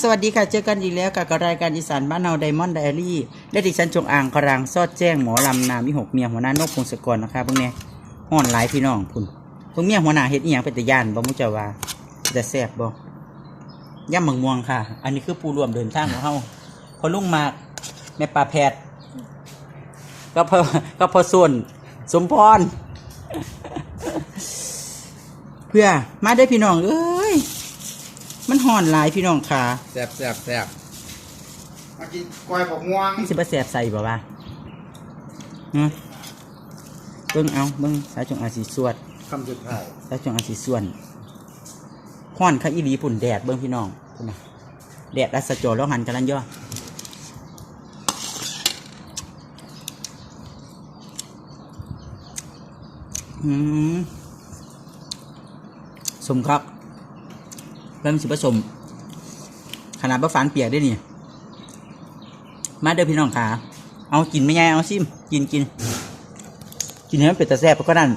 สวัสดีค่ะ เจอกันอีกแล้วกับรายการอีสานบ้านเฮาไดมอนด์ไดอารี่และดิฉันจงอ่างกรังซอดแจ้งหมอลำนามิหกเมียหัวหน้านกพงศกรนะคะพวกเนี้ยห่อนหลายพี่น้องพุ่นพวกเมียหัวหน้าเฮ็ดอีหยังเป็นตะย่านบ่มุจาว่าจะแซ่บบ่ย่ำมังม่วงค่ะ อันนี้คือผู้ร่วมเดินทางของเฮาพอลุงมากแม่ปลาแพทย์ก็พอก็พอส่วนสมพรเพื่อมาได้พี่น้องเอ้ มันห่อนหลายพี่น้องค่ะแซ่บแซ่บแซ่บมากินกล้วยบกม่วงมันสิบแสบใส่บ่ว่าฮะเบิ่งเอาเบิ่งสายจงอาสีสวดคำสุดท้ายสายจงอาสีส่วนห้อนค่ะอีหลีปุ่นแดดเบิ่งพี่น้องพุ่นน่ะแดดรัสโจแล้วหันกันลันย่ออืมสมครับเริ่ มนสิผสม ขนาดบะฟานเปียกได้นี่ มาเด้อพี่น้องขา เอากินไม่ยายเอาซิม กินกิน กินให้มันเป็นตะแซ่บก็นั่น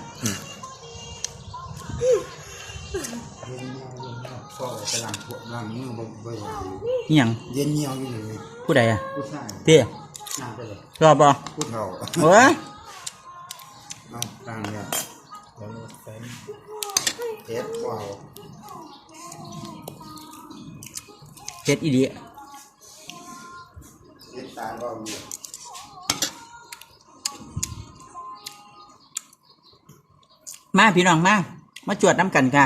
ก็ไปล้างพวกล้างมือบ่บ่อยนี่หยังเย็นเหี่ยวอยู่นี่ผู้ใดอะผู้ชายเตี้ยนั่งไปเลยรอบบ่ผู้เฒ่าโอ้ยเอาตั้งเนี่ยแล้วแฟนเฮ็ดว้าว เฮ็ดอีดีเดตาว้าวอยู่มาพี่น้องมา มาจวดน้ำกันค่ะ